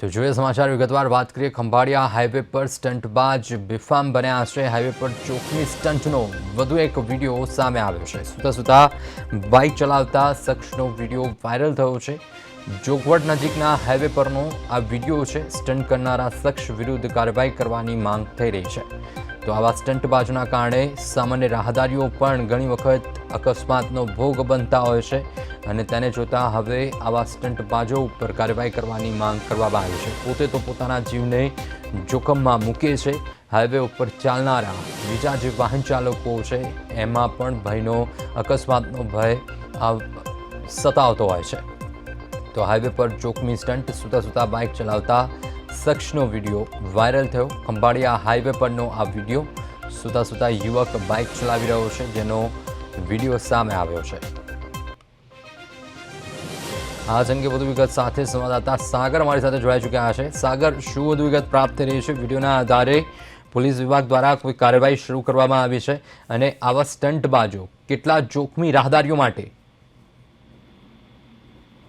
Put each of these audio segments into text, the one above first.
તો જોઈએ સમાચાર. વિગતવાર વાત કરીએ ખંભાળિયા હાઈવે પર સ્ટંટબાજ બેફામ બન્યા છે. હાઈવે પર ચોકની સ્ટંટનો વધુ એક વીડિયો સામે આવ્યો છે. સુતા સુતા બાઇક ચલાવતા શખ્સનો વીડિયો વાયરલ થયો છે. જોગવડ નજીકના હાઈવે પરનો આ વીડિયો છે. સ્ટંટ કરનારા શખ્સ વિરુદ્ધ કાર્યવાહી કરવાની માંગ થઈ રહી છે. તો આવા સ્ટંટબાજના કારણે સામાન્ય રાહદારીઓ પણ ઘણી વખત અકસ્માતનો ભોગ બનતા હોય છે અને તેને જોતાં હવે આવા સ્ટંટબાજો ઉપર કાર્યવાહી કરવાની માંગ કરવામાં આવી છે. પોતે તો પોતાના જીવને જોખમમાં મૂકે છે. હાઈવે ઉપર ચાલનારા બીજા જે વાહન ચાલકો છે, એમાં પણ ભયનો અકસ્માતનો ભય સતાવતો હોય છે. તો હાઈવે પર જોખમી સ્ટંટ સુતા સુતા બાઇક ચલાવતા શખ્સનો વીડિયો વાયરલ થયો. ખંભાળિયા હાઈવે પરનો આ વીડિયો સુતા સુતા યુવક બાઇક ચલાવી રહ્યો છે, જેનો વીડિયો સામે આવ્યો છે. આ અંગે વધુ વિગત સાથે સંવાદદાતા સાગર મારી સાથે જોડાઈ ચૂક્યા છે. સાગર, શું વધુ વિગત પ્રાપ્ત થઈ રહી છે? વિડીયોના આધારે પોલીસ વિભાગ દ્વારા કોઈ કાર્યવાહી શરૂ કરવામાં આવી છે અને આવા સ્ટંટબાજો કેટલા જોખમી રાહદારીઓ માટે?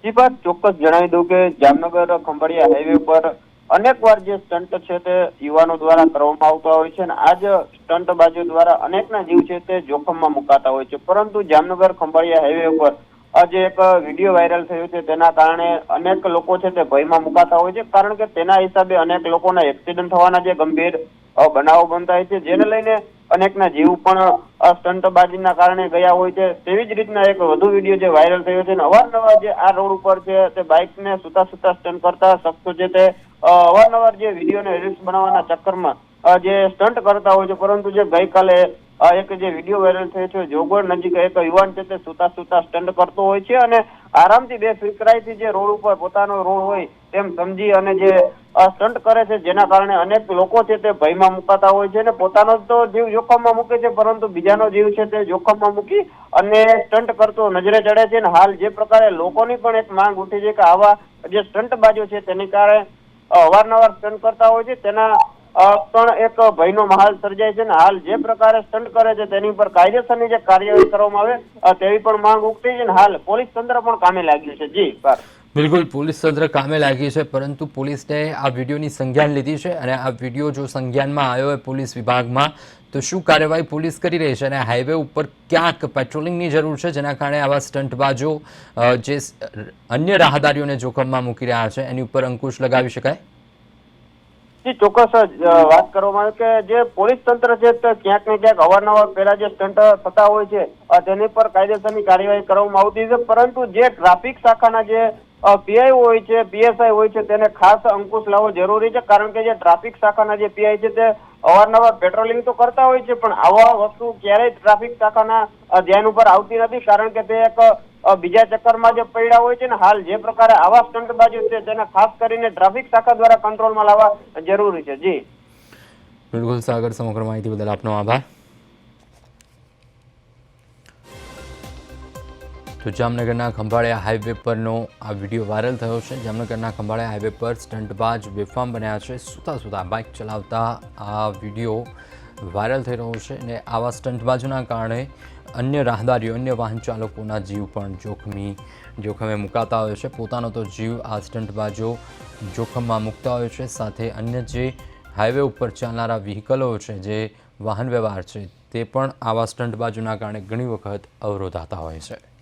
જી બાત ચોક્કસ જણાવી દઉં કે જામનગર ખંભાળિયા હાઈવે પર અનેક વાર જે સ્ટન્ટ છે તે યુવાનો દ્વારા કરવામાં આવતા હોય છે અને આ જ સ્ટન્ટ બાજુ દ્વારા અનેકના જીવ છે તે જોખમમાં મુકાતા હોય છે. પરંતુ જામનગર ખંભાળિયા હાઈવે ઉપર આજે એક વીડિયો વાયરલ થયો છે. તેના કારણે અનેક લોકો છે તે ભયમાં મુકાતા હોય છે. કારણ કે તેના હિસાબે અનેક લોકોના એક્સિડન્ટ થવાના જે ગંભીર બનાવો બનતા હોય છે. જેને લઈને અનેકના જીવ પણ આ સ્ટંટબાજીના કારણે ગયા હોય છે. તેવી જ રીતના એક વધુ વીડિયો જે વાયરલ થયો છે અને અવારનવાર જે આ રોડ ઉપર છે તે બાઇકને સુતા સુતા સ્ટન્ટ કરતા શખ્સો છે તે અવારનવાર જે વિડીયોને રીલ્સ બનાવવાના ચક્કરમાં જે સ્ટન્ટ કરતા હોય છે, પરંતુ જે ગઈકાલે એક જે વીડિયો વાયરલ થયો છે જોગોડ નજીક એક યુવાન છે, તે સુતા સુતા સ્ટન્ટ કરતો હોય છે અને આરામથી બે ફિકરાઈથી જે રોડ ઉપર પોતાનો રોડ હોય તેમ સમજી અને જે સ્ટન્ટ કરે છે, જેના કારણે અનેક લોકો છે તે ભયમાં મુકાતા હોય છે અને પોતાનો તો જીવ જોખમમાં મૂકે છે, પરંતુ બીજાનો જીવ છે તે જોખમમાં મૂકી અને સ્ટન્ટ કરતો નજરે ચડે છે અને હાલ જે પ્રકારે લોકોની પણ એક માંગ ઉઠી છે કે આવા જે સ્ટંટબાજો છે, તેની કારણે અવારનવાર સ્ટન્ટ કરતા હોય છે તેના પણ એક ભયનો માહોલ સર્જાય છે અને હાલ જે પ્રકારે સ્ટન્ટ કરે છે તેની પર કાયદેસરની જે કાર્યવાહી કરવામાં આવે તેવી પણ માંગ ઉકતી છે અને હાલ પોલીસ તંત્ર પણ કામે લાગ્યું છે જી પાર્થ. બિલકુલ, પોલીસ તંત્ર કામે લાગી છે, પરંતુ પોલીસને આ વિડીયોની સંજ્ઞાન લીધી છે અને આ વીડિયો જો સંજ્ઞાનમાં આવ્યો હોય પોલીસ વિભાગમાં તો શું કાર્યવાહી પોલીસ કરી રહી છે અને હાઈવે ઉપર ક્યાંક પેટ્રોલિંગની જરૂર છે? જેના કારણે આવા સ્ટંટબાજો જે અન્ય રાહદારીઓને જોખમમાં મૂકી રહ્યા છે, એની ઉપર અંકુશ લગાવી શકાય? ચોક્કસ વાત કરવામાં આવે કે જે પોલીસ તંત્ર છે ક્યાંક ને ક્યાંક અવારનવાર પેલા જે સ્ટન્ટ થતા હોય છે તેની પર કાયદેસરની કાર્યવાહી કરવામાં આવતી છે. પરંતુ જે ટ્રાફિક શાખાના જે પીઆઈ હોય છે, પીએસઆઈ હોય છે, તેને ખાસ અંકુશ લાવવો જરૂરી છે, કારણ કે જે ટ્રાફિક શાખાના જે પીઆઈ છે તે અવારનવાર પેટ્રોલિંગ તો કરતા હોય છે, પણ આવા વસ્તુ ક્યારેય ટ્રાફિક શાખાના ધ્યાન ઉપર આવતી નથી, કારણ કે તે એક બીજા ચક્કરમાં જે પડ્યા હોય છે ને, હાલ જે પ્રકારે આવા સ્ટંટબાજો છે, તેને ખાસ કરીને ટ્રાફિક શાખા દ્વારા કંટ્રોલમાં લાવવા જરૂરી છે. જી. બિલકુલ સાગર, સમગ્ર માહિતી બદલ આપનો આભાર. તો જામનગરના ખંભાળિયા હાઈવે પરનો આ વીડિયો વાયરલ થયો છે. જામનગરના ખંભાળિયા હાઈવે પર સ્ટંટબાજ બેફામ બન્યા છે. સુતા સુતા બાઇક ચલાવતા આ વીડિયો વાયરલ થઈ રહ્યો છે અને આવા સ્ટંટબાજોના કારણે અન્ય રાહદારીઓ, અન્ય વાહન ચાલકોના જીવ પણ જોખમી, જોખમે મુકાતા હોય છે. પોતાનો તો જીવ આ સ્ટંટબાજો જોખમમાં મૂકતા હોય છે. સાથે અન્ય જે હાઈવે ઉપર ચાલનારા વ્હીકલો છે, જે વાહન વ્યવહાર છે, તે પણ આવા સ્ટંટબાજોના કારણે ઘણી વખત અવરોધાતા હોય છે.